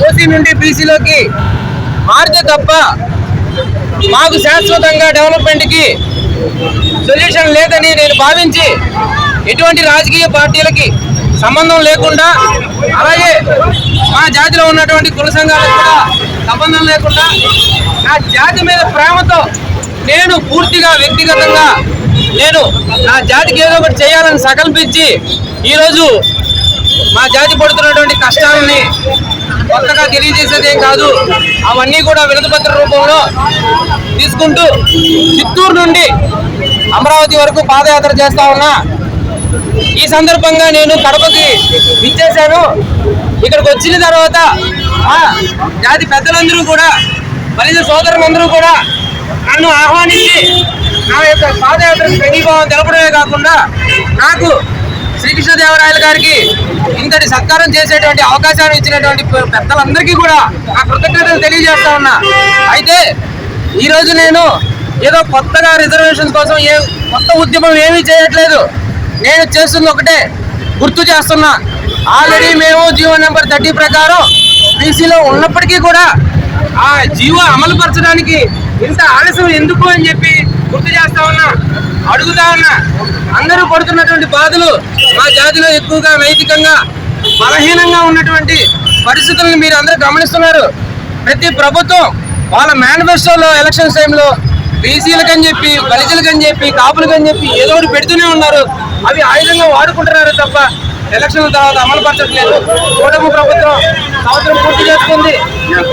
OC నుండి బీసీలోకి మారితే తప్ప మాకు శాశ్వతంగా డెవలప్మెంట్కి సొల్యూషన్ లేదని నేను భావించి ఎటువంటి రాజకీయ పార్టీలకి సంబంధం లేకుండా అలాగే మా జాతిలో ఉన్నటువంటి కుల సంఘాలకు కూడా సంబంధం లేకుండా నా జాతి మీద ప్రేమతో నేను పూర్తిగా వ్యక్తిగతంగా నేను నా జాతికి ఏదో ఒకటి చేయాలని సంకల్పించి ఈరోజు మా జాతి పడుతున్నటువంటి కష్టాలని కొత్తగా తెలియజేసేది ఏం కాదు. అవన్నీ కూడా వినతిపత్ర రూపంలో తీసుకుంటూ చిత్తూరు నుండి అమరావతి వరకు పాదయాత్ర చేస్తా ఉన్నా. ఈ సందర్భంగా నేను కడపకి ఇచ్చేశాను ఇక్కడికి వచ్చిన తర్వాత జాతి పెద్దలందరూ కూడా బలిజ సోదరులందరూ కూడా నన్ను ఆహ్వానించి నా యొక్క పాదయాత్రకు సంఘీభావం తెలపడమే కాకుండా నాకు శ్రీకృష్ణదేవరాయలు గారికి ఇంతటి సత్కారం చేసేటువంటి అవకాశాన్ని ఇచ్చినటువంటి పెద్దలందరికీ కూడా నా కృతజ్ఞతలు తెలియజేస్తా ఉన్నా. అయితే ఈరోజు నేను ఏదో కొత్తగా రిజర్వేషన్ కోసం ఏ కొత్త ఉద్యమం ఏమీ చేయట్లేదు. నేను చేస్తుంది ఒకటే గుర్తు చేస్తున్నా. ఆల్రెడీ మేము జీవో నెంబర్ థర్టీ ప్రకారం బీసీలో ఉన్నప్పటికీ కూడా ఆ జీవో అమలు పరచడానికి ఇంత ఆలస్యం ఎందుకు అని చెప్పి గుర్తు చేస్తా ఉన్నా అడుగుతా ఉన్నా అందరూ పడుతున్నటువంటి బాధలు మా జాతిలో ఎక్కువగా నైతికంగా బలహీనంగా ఉన్నటువంటి పరిస్థితులను మీరు అందరూ గమనిస్తున్నారు. ప్రతి ప్రభుత్వం వాళ్ళ మేనిఫెస్టోలో ఎలక్షన్స్ టైంలో బీసీలకని చెప్పి బలిజలకని చెప్పి కాపులకని చెప్పి ఏదో ఒకటి పెడుతూనే ఉన్నారు. అవి ఆయుధంగా వాడుకుంటున్నారు తప్ప ఎలక్షన్ల తర్వాత అమలు పరచట్లేదు. కూటమి ప్రభుత్వం సంవత్సరం పూర్తి చేసుకుంది.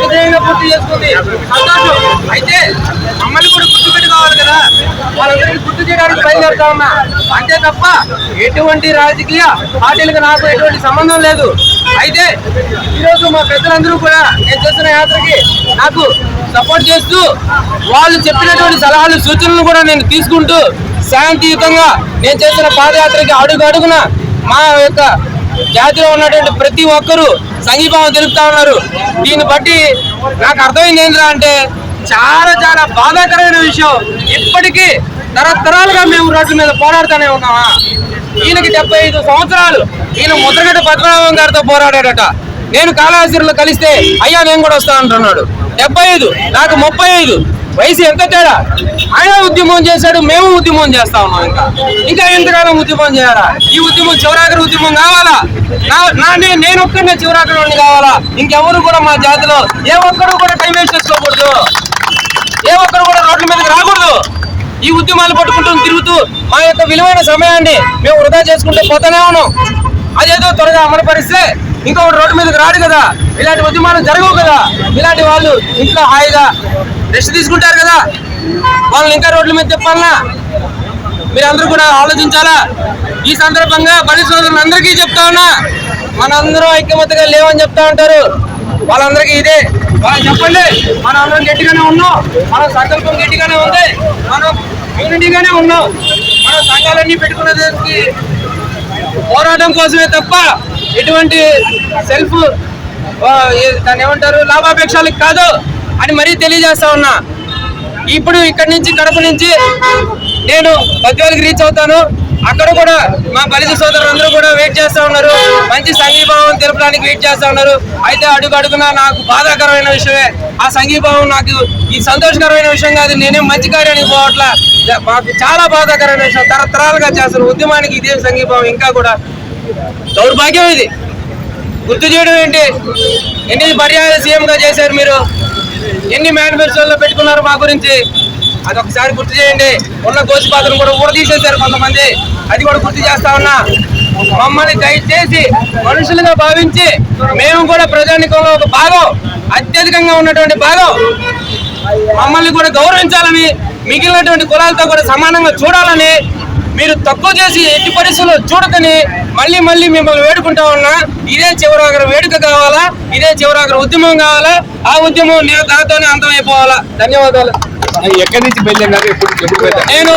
విధంగా పూర్తి చేసుకుంది. సంతోషం. అయితే మమ్మల్ని కూడా గుర్తు పెట్టుకోవాలి కదా. వాళ్ళందరికీ గుర్తు చేయడానికి బయలుదేరుతా ఉన్నా. అంతే తప్ప ఎటువంటి రాజకీయ పార్టీలకు నాకు ఎటువంటి సంబంధం లేదు. అయితే ఈరోజు మా పెద్దలందరూ కూడా నేను చేస్తున్న యాత్రకి నాకు సపోర్ట్ చేస్తూ వాళ్ళు చెప్పినటువంటి సలహాలు సూచనలు కూడా నేను తీసుకుంటూ శాంతియుతంగా నేను చేసిన పాదయాత్రకి అడుగు అడుగున మా యొక్క జాతిలో ఉన్నటువంటి ప్రతి ఒక్కరూ సంఘీభావం తెలుపుతా ఉన్నారు. దీన్ని బట్టి నాకు అర్థమైంది ఏంటంటే అంటే చాలా చాలా బాధాకరమైన విషయం. ఇప్పటికీ తరతరాలుగా మేము రోడ్ల మీద పోరాడుతూనే ఉన్నామా? ఈయనకి డెబ్బై ఐదు సంవత్సరాలు. ఈయన ముద్రగడ్డ పద్మనాభం గారితో పోరాడాడట. నేను కాళహస్తిలో కలిస్తే అయ్యా నేను కూడా వస్తా అంటున్నాడు. డెబ్బై ఐదు నాకు ముప్పై ఐదు. వయసు ఎంత తేడా? ఆయన ఉద్యమం చేశాడు మేము ఉద్యమం చేస్తా ఉన్నాం ఇంకా. ఇంకా ఎంతకాలం ఉద్యమం చేయాలా? ఈ ఉద్యమం చివరాఖరి ఉద్యమం కావాలా? నా- నేను ఒక్కనే చివరాఖరి కావాలా? ఇంకెవరు కూడా మా జాతిలో ఏ ఒక్కరు కూడా టైం వేస్ట్ చేసుకోకూడదు. ఏ ఒక్కరు కూడా రోడ్ల మీదకి రాకూడదు. ఈ ఉద్యమాలు పట్టుకుంటూ తిరుగుతూ మా యొక్క విలువైన సమయాన్ని మేము వృధా చేసుకుంటూ పోతానే ఉన్నాం. అదేదో త్వరగా అమలు పరిస్తే ఇంకొకటి రోడ్డు మీదకి రాడు కదా. ఇలాంటి ఉద్యమాలు జరగవు కదా. ఇలాంటి వాళ్ళు ఇంట్లో హాయిగా రెస్ట్ తీసుకుంటారు కదా. వాళ్ళని ఇంకా రోడ్ల మీద చెప్పాలనా మీరందరూ కూడా ఆలోచించాలా? ఈ సందర్భంగా బలి సోదరులందరికీ చెప్తా ఉన్నా. మనందరం ఐక్యమతగా లేవని చెప్తా ఉంటారు. వాళ్ళందరికీ ఇదే. వాళ్ళు చెప్పండి మనం అందరం గట్టిగానే ఉన్నాం. మన సంకల్పం గట్టిగానే ఉంది. మనం యూనిటీగానే ఉన్నాం. మన సంఘాలన్నీ పెట్టుకునేదానికి పోరాటం కోసమే తప్ప ఎటువంటి సెల్ఫ్ దాన్ని ఏమంటారు? లాభాపేక్షలకు కాదు. అని మరీ తెలియజేస్తా ఉన్నా. ఇప్పుడు ఇక్కడి నుంచి కడప నుంచి నేను పద్యాలకు రీచ్ అవుతాను. అక్కడ కూడా మా బలిజ సోదరులందరూ కూడా వెయిట్ చేస్తూ ఉన్నారు. మంచి సంఘీభావం తెలపడానికి వెయిట్ చేస్తూ ఉన్నారు. అయితే అడుగు అడుగున నాకు బాధాకరమైన విషయమే ఆ సంఘీభావం నాకు ఈ సంతోషకరమైన విషయం కాదు నేనేం మంచి కార్యానికి పోవట్లా. మాకు చాలా బాధాకరమైన విషయం తరతరాలుగా చేస్తారు ఉద్యమానికి ఇదే సంఘీభావం. ఇంకా కూడా దౌర్భాగ్యం ఇది. గుర్తు చేయడం ఏంటి? ఎన్ని పర్యాయాలు సీఎంగా చేశారు మీరు? ఎన్ని మేనిఫెస్టోల్లో పెట్టుకున్నారు మా గురించి అది ఒకసారి గుర్తు చేయండి. ఉన్న గోసిపాత్రను కూడా ఊడదీసేశారు కొంతమంది. అది కూడా గుర్తు చేస్తా ఉన్నా. మమ్మల్ని దయచేసి మనుషులుగా భావించి మేము కూడా ప్రజానికంలో ఒక భాగం అత్యధికంగా ఉన్నటువంటి భాగం. మమ్మల్ని కూడా గౌరవించాలని మిగిలినటువంటి కులాలతో కూడా సమానంగా చూడాలని మీరు తక్కువ చేసి ఎట్టి పరిస్థితుల్లో చూడకని మళ్ళీ మళ్ళీ మిమ్మల్ని వేడుకుంటా ఉన్నా ఇదే చివరాగర వేడుక కావాలా? ఇదే చివరాగర ఉద్యమం కావాలా? ఆ ఉద్యమం నేను దాంతోనే అంతమైపోవాలా? ధన్యవాదాలు. ఎక్కడి నుంచి వెళ్ళారు నేను